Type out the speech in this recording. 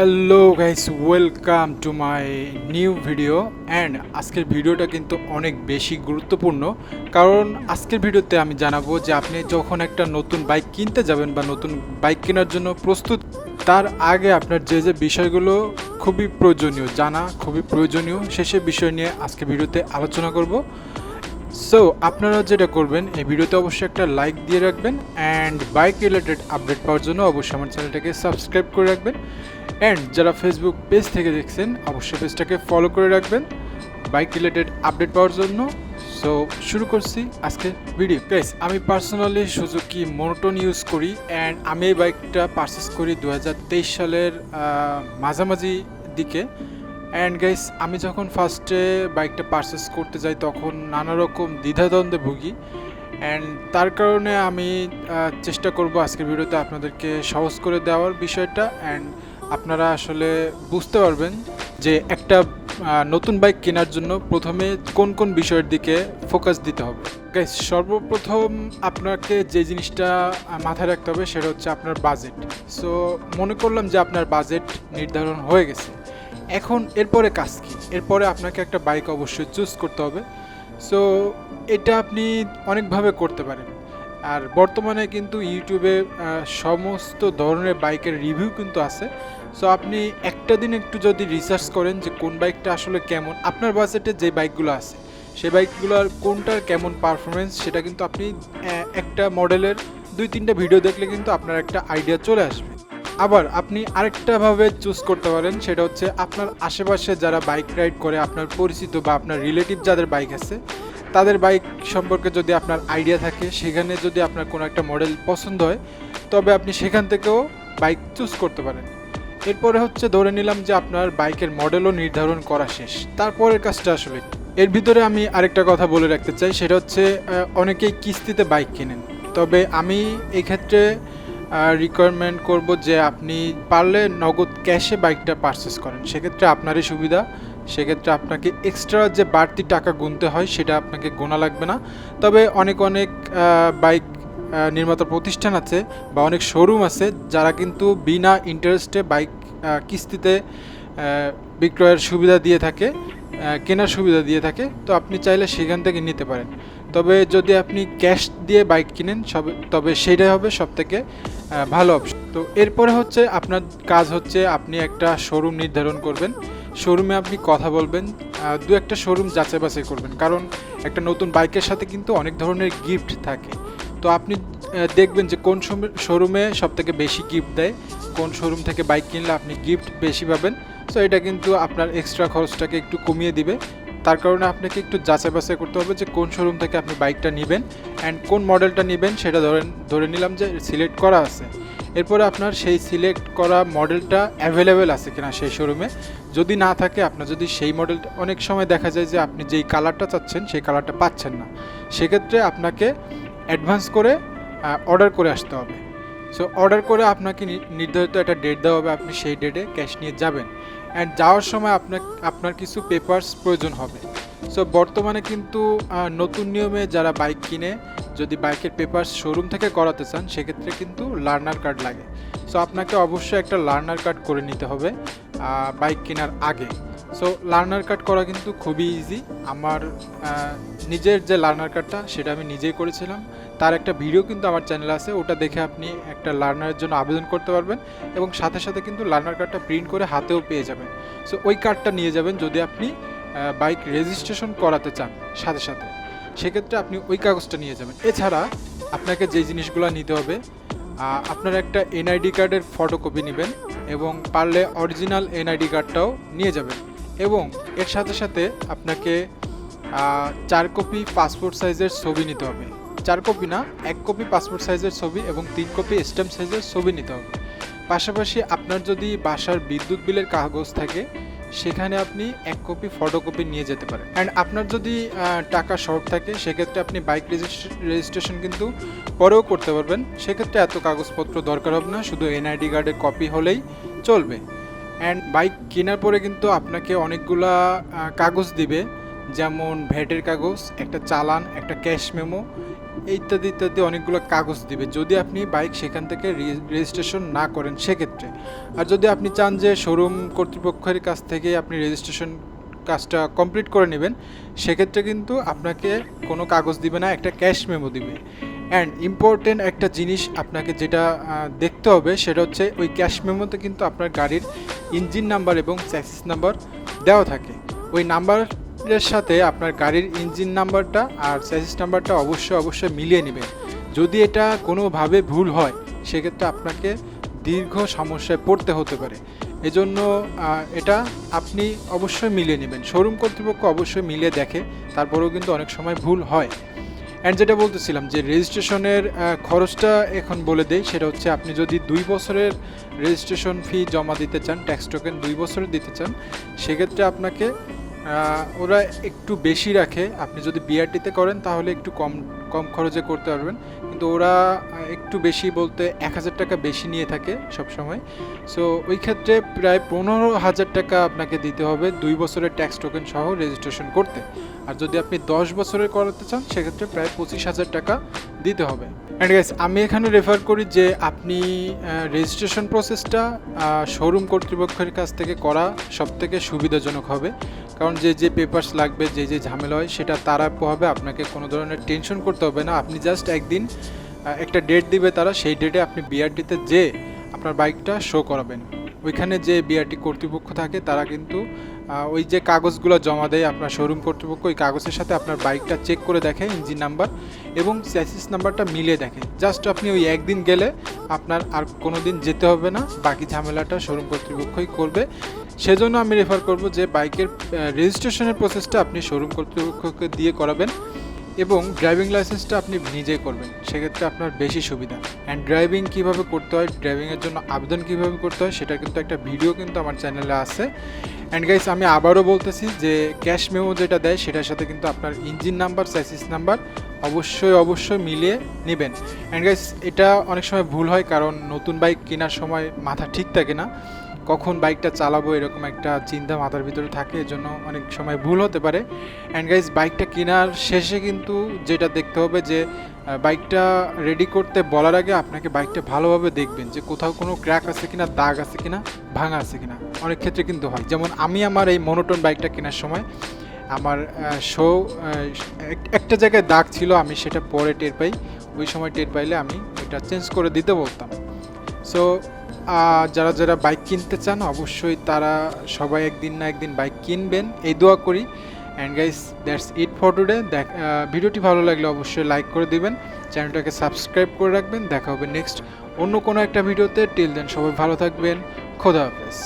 Hello guys welcome to my new video and আজকের ভিডিওটা কিন্তু অনেক বেশি গুরুত্বপূর্ণ। কারণ আজকের ভিডিওতে আমি জানাব যে আপনি যখন একটা নতুন বাইক কিনতে যাবেন বা নতুন বাইক কেনার জন্য প্রস্তুত, তার আগে আপনার যে যে বিষয়গুলো খুবই প্রয়োজনীয়, জানা খুবই প্রয়োজনীয় সেসব বিষয় নিয়ে আজকে ভিডিওতে আলোচনা করব। সো আপনারা যেটা করবেন, এই ভিডিওতে অবশ্যই একটা লাইক দিয়ে রাখবেন অ্যান্ড বাইক রিলেটেড আপডেট পাওয়ার জন্য অবশ্যই আমার চ্যানেলটাকে সাবস্ক্রাইব করে রাখবেন অ্যান্ড যারা ফেসবুক পেজ থেকে দেখছেন, অবশ্যই পেজটাকে ফলো করে রাখবেন বাইক রিলেটেড আপডেট পাওয়ার জন্য। সো শুরু করছি আজকের ভিডিও গাইস আমি পার্সোনালি সুজুকি মোনোটন ইউজ করি অ্যান্ড আমি এই বাইকটা পারচেস করি দু হাজার তেইশ সালের মাঝামাঝি দিকে। অ্যান্ড গাইস আমি যখন ফার্স্টে বাইকটা পারচেস করতে যাই, তখন নানা রকম দ্বিধাদ্বন্দ্বে ভুগি। অ্যান্ড তার কারণে আমি চেষ্টা করব আজকের ভিডিওতে আপনাদেরকে সহজ করে দেওয়ার বিষয়টা। অ্যান্ড আপনারা আসলে বুঝতে পারবেন যে একটা নতুন বাইক কেনার জন্য প্রথমে কোন কোন বিষয়ের দিকে ফোকাস দিতে হবে। গাইস সর্বপ্রথম আপনাকে যে জিনিসটা মাথায় রাখতে হবে সেটা হচ্ছে আপনার বাজেট সো মনে করলাম যে আপনার বাজেট নির্ধারণ হয়ে গেছে। এখন এরপরে কাজ কি? এরপরে আপনাকে একটা বাইক অবশ্যই চুজ করতে হবে। সো এটা আপনি অনেকভাবে করতে পারেন। আর বর্তমানে কিন্তু ইউটিউবে সমস্ত ধরনের বাইকের রিভিউ কিন্তু আছে। সো আপনি একটা দিন একটু যদি রিসার্চ করেন যে কোন বাইকটা আসলে কেমন, আপনার বাজেটে যে বাইকগুলো আছে সেই বাইকগুলোর কোনটার কেমন পারফরমেন্স সেটা কিন্তু আপনি একটা মডেলের দুই তিনটা ভিডিও দেখলে কিন্তু আপনার একটা আইডিয়া চলে আসবে। আবার আপনি আরেকটাভাবে চুজ করতে পারেন, সেটা হচ্ছে আপনার আশেপাশে যারা বাইক রাইড করে, আপনার পরিচিত বা আপনার রিলেটিভ যাদের বাইক আছে, তাদের বাইক সম্পর্কে যদি আপনার আইডিয়া থাকে, সেখানে যদি আপনার কোনো একটা মডেল পছন্দ হয়, তবে আপনি সেখান থেকেও বাইক চুজ করতে পারেন। এরপরে হচ্ছে ধরে নিলাম যে আপনার বাইকের মডেলও নির্ধারণ করা শেষ। তারপরের কাজটা আসলে কি? এর ভিতরে আমি আরেকটা কথা বলে রাখতে চাই, সেটা হচ্ছে অনেকেই কিস্তিতে বাইক কেনেন। তবে আমি এই ক্ষেত্রে রিকোয়ারমেন্ট করব যে আপনি পারলে নগদ ক্যাশে বাইকটা পারচেস করেন। সেক্ষেত্রে আপনারই সুবিধা। সেক্ষেত্রে আপনাকে এক্সট্রা যে বাড়তি টাকা গুনতে হয়, সেটা আপনাকে গোনা লাগবে না। তবে অনেক অনেক বাইক নির্মাতা প্রতিষ্ঠান আছে বা অনেক শোরুম আছে, যারা কিন্তু বিনা ইন্টারেস্টে বাইক কিস্তিতে বিক্রয়ের সুবিধা দিয়ে থাকে কেনার সুবিধা দিয়ে থাকে। তো আপনি চাইলে সেখান থেকে নিতে পারেন। তবে যদি আপনি ক্যাশ দিয়ে বাইক কিনেন, সব, তবে সেটাই হবে সব থেকে ভালো অপশন তো এরপরে হচ্ছে আপনার কাজ হচ্ছে আপনি একটা শোরুম নির্ধারণ করবেন। শোরুমে আপনি কথা বলবেন দু একটা শোরুম যাচাই বাছাই করবেন। কারণ একটা নতুন বাইকের সাথে কিন্তু অনেক ধরনের গিফট থাকে। তো আপনি দেখবেন যে কোন শোরুমে সব থেকে বেশি গিফট দেয়, কোন শোরুম থেকে বাইক কিনলে আপনি গিফট বেশি পাবেন। সো এটা কিন্তু আপনার এক্সট্রা খরচটাকে একটু কমিয়ে দিবে। তার কারণে আপনাকে একটু যাচাই বাছাই করতে হবে যে কোন শোরুম থেকে আপনি বাইকটা নেবেন অ্যান্ড কোন মডেলটা নেবেন সেটা ধরেন, ধরে নিলাম যে সিলেক্ট করা আছে। এরপরে আপনার সেই সিলেক্ট করা মডেলটা অ্যাভেলেবেল আছে কিনা সেই শোরুমে যদি না থাকে, আপনার যদি সেই মডেলটা অনেক সময় দেখা যায় যে আপনি যেই কালারটা চাচ্ছেন সেই কালারটা পাচ্ছেন না। সেক্ষেত্রে আপনাকে অ্যাডভান্স করে অর্ডার করে আসতে হবে। সো অর্ডার করে আপনাকে নির্ধারিত একটা ডেট দেওয়া হবে, আপনি সেই ডেটে ক্যাশ নিয়ে যাবেন। অ্যান্ড যাওয়ার সময় আপনার আপনার কিছু পেপার্স প্রয়োজন হবে। সো বর্তমানে কিন্তু নতুন নিয়মে যারা বাইক কিনে, যদি বাইকের পেপারস শোরুম থেকে করাতে চান, সেক্ষেত্রে কিন্তু লার্নার কার্ড লাগে। সো আপনাকে অবশ্যই একটা লার্নার কার্ড করে নিতে হবে বাইক কেনার আগে। সো লার্নার কার্ড করা কিন্তু খুবই ইজি আমার নিজের যে লার্নার কার্ডটা সেটা আমি নিজেই করেছিলাম। তার একটা ভিডিও কিন্তু আমার চ্যানেলে আছে, ওটা দেখে আপনি একটা লার্নারের জন্য আবেদন করতে পারবেন এবং সাথে সাথে কিন্তু লার্নার কার্ডটা প্রিন্ট করে হাতেও পেয়ে যাবেন। সো ওই কার্ডটা নিয়ে যাবেন যদি আপনি বাইক রেজিস্ট্রেশন করাতে চান সাথে সাথে, সেক্ষেত্রে আপনি ওই কাগজটা নিয়ে যাবেন। এছাড়া আপনাকে যে জিনিসগুলো নিতে হবে আপনার একটা এনআইডি কার্ডের ফটোকপি নেবেন এবং পারলে অরিজিনাল এনআইডি কার্ডটাও নিয়ে যাবেন। এবং এর সাথে সাথে আপনাকে চার কপি পাসপোর্ট সাইজের ছবি নিতে হবে। চার কপি না, এক কপি পাসপোর্ট সাইজের ছবি এবং তিন কপি স্ট্যাম্প সাইজের ছবি নিতে হবে। পাশাপাশি আপনার যদি বাসার বিদ্যুৎ বিলের কাগজ থাকে, সেখানে আপনি এক কপি ফটোকপি নিয়ে যেতে পারেন। অ্যান্ড আপনার যদি টাকা শর্ট থাকে, সেক্ষেত্রে আপনি বাইক রেজিস্ট্রেশন কিন্তু পরেও করতে পারবেন। সেক্ষেত্রে এত কাগজপত্র দরকার হবে না, শুধু এনআইডি কার্ডের কপি হলেই চলবে। অ্যান্ড বাইক কেনার পরে কিন্তু আপনাকে অনেকগুলা কাগজ দিবে। যেমন ভ্যাটের কাগজ, একটা চালান, একটা ক্যাশ মেমো, ইত্যাদি ইত্যাদি অনেকগুলো কাগজ দিবে। যদি আপনি বাইক সেখান থেকে রেজিস্ট্রেশন না করেন সেক্ষেত্রে। আর যদি আপনি চান যে শোরুম কর্তৃপক্ষের কাছ থেকে আপনি রেজিস্ট্রেশন কাজটা কমপ্লিট করে নেবেন, সেক্ষেত্রে কিন্তু আপনাকে কোনো কাগজ দিবে না, একটা ক্যাশ মেমো দিবে। অ্যান্ড ইম্পর্টেন্ট একটা জিনিস আপনাকে যেটা দেখতে হবে সেটা হচ্ছে ওই ক্যাশ মেমোতে কিন্তু আপনার গাড়ির ইঞ্জিন নাম্বার এবং চ্যাসিস নাম্বার দেওয়া থাকে। ওই নাম্বারের সাথে আপনার গাড়ির ইঞ্জিন নাম্বারটা আর চ্যাসিস নাম্বারটা অবশ্যই অবশ্যই মিলিয়ে নেবেন। যদি এটা কোনোভাবে ভুল হয়, সেক্ষেত্রে আপনাকে দীর্ঘ সমস্যায় পড়তে হতে পারে। এজন্য এটা আপনি অবশ্যই মিলিয়ে নেবেন। শোরুম কর্তৃপক্ষ অবশ্যই মিলিয়ে দেখে, তারপরেও কিন্তু অনেক সময় ভুল হয়। অ্যান্ড যেটা বলতেছিলাম যে রেজিস্ট্রেশনের খরচটা এখন বলে দেয় সেটা হচ্ছে আপনি যদি দুই বছরের রেজিস্ট্রেশন ফি জমা দিতে চান ট্যাক্স টোকেন দুই বছরের দিতে চান, সেক্ষেত্রে আপনাকে ওরা একটু বেশি রাখে। আপনি যদি বিআরটিতে করেন, তাহলে একটু কম কম খরচে করতে পারবেন। কিন্তু ওরা একটু বেশি বলতে এক হাজার টাকা বেশি নিয়ে থাকে সব সময় সো ওই ক্ষেত্রে প্রায় পনেরো হাজার টাকা আপনাকে দিতে হবে দুই বছরের ট্যাক্স টোকেন সহ রেজিস্ট্রেশন করতে। আর যদি আপনি দশ বছরের করাতে চান, সেক্ষেত্রে প্রায় পঁচিশ হাজার টাকা দিতে হবে। অ্যান্ড গাইস আমি এখানে রেফার করি যে আপনি রেজিস্ট্রেশন প্রসেসটা শোরুম কর্তৃপক্ষের কাছ থেকে করা সব থেকে সুবিধাজনক হবে। কারণ যে যে পেপারস লাগবে, যে যে ঝামেলা হয়, সেটা তারা হবে আপনাকে কোনো ধরনের টেনশন করতে হবে না। আপনি জাস্ট একদিন একটা ডেট দিবে তারা, সেই ডেটে আপনি বিআরটিতে যে আপনার বাইকটা শো করাবেন। ওইখানে যে বিআরটি কর্তৃপক্ষ থাকে, তারা কিন্তু ওই যে কাগজগুলো জমা দেয় আপনার শোরুম কর্তৃপক্ষ, ওই কাগজের সাথে আপনার বাইকটা চেক করে দেখে ইঞ্জিন নাম্বার এবং স্যাসিস নাম্বারটা মিলিয়ে দেখে। জাস্ট আপনি ওই একদিন গেলে আপনার আর কোনো দিন যেতে হবে না। বাকি ঝামেলাটা শোরুম কর্তৃপক্ষই করবে। সেজন্য আমি রেফার করব যে বাইকের রেজিস্ট্রেশনের প্রসেসটা আপনি শোরুম কর্তৃপক্ষকে দিয়ে করাবেন এবং ড্রাইভিং লাইসেন্সটা আপনি নিজেই করবেন। সেক্ষেত্রে আপনার বেশি সুবিধা। অ্যান্ড ড্রাইভিং কীভাবে করতে হয় ড্রাইভিংয়ের জন্য আবেদন কীভাবে করতে হয় সেটা কিন্তু একটা ভিডিও কিন্তু আমার চ্যানেলে আছে। অ্যান্ড গাইস আমি আবারও বলতেছি যে ক্যাশ মেমো যেটা দেয়, সেটার সাথে কিন্তু আপনার ইঞ্জিন নাম্বার স্যাসিস নাম্বার অবশ্যই অবশ্যই মিলিয়ে নেবেন। অ্যান্ড গাইস এটা অনেক সময় ভুল হয় কারণ নতুন বাইক কেনার সময় মাথা ঠিক থাকে না। কখন বাইকটা চালাবো এরকম একটা চিন্তা মাথার ভিতরে থাকে, এজন্য অনেক সময় ভুল হতে পারে। অ্যান্ড গাইজ বাইকটা কেনার শেষে কিন্তু যেটা দেখতে হবে যে বাইকটা রেডি করতে বলার আগে আপনাকে বাইকটা ভালোভাবে দেখবেন যে কোথাও কোনো ক্র্যাক আছে কিনা, দাগ আছে কিনা, ভাঙা আছে কিনা। অনেক ক্ষেত্রে কিন্তু হয়। যেমন আমি আমার এই মনোটন বাইকটা কেনার সময় আমার শো একটা জায়গায় দাগ ছিল, আমি সেটা পরে টের পাই। ওই সময় টের পাইলে আমি এটা চেঞ্জ করে দিতে বলতাম। সো যারা যারা বাইক কিনতে চান, অবশ্যই তারা সবাই একদিন না একদিন বাইক কিনবেন। এই দোয়া করি। And guys that's it for today দেখ ভিডিওটি ভালো লাগলে অবশ্যই লাইক করে দিবেন। চ্যানেলটাকে সাবস্ক্রাইব করে রাখবেন। দেখা হবে নেক্সট অন্য কোনো একটা ভিডিওতে। টিল দেন সবাই ভালো থাকবেন। খোদা হাফেজ।